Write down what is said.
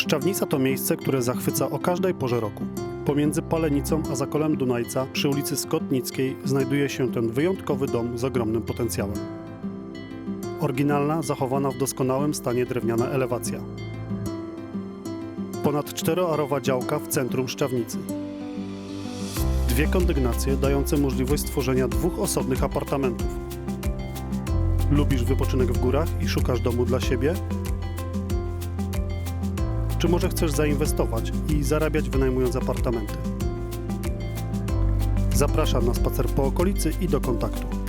Szczawnica to miejsce, które zachwyca o każdej porze roku. Pomiędzy Palenicą a Zakolem Dunajca przy ulicy Skotnickiej znajduje się ten wyjątkowy dom z ogromnym potencjałem. Oryginalna, zachowana w doskonałym stanie drewniana elewacja. Ponad czteroarowa działka w centrum Szczawnicy. Dwie kondygnacje dające możliwość stworzenia dwóch osobnych apartamentów. Lubisz wypoczynek w górach i szukasz domu dla siebie? Czy może chcesz zainwestować i zarabiać wynajmując apartamenty? Zapraszam na spacer po okolicy i do kontaktu.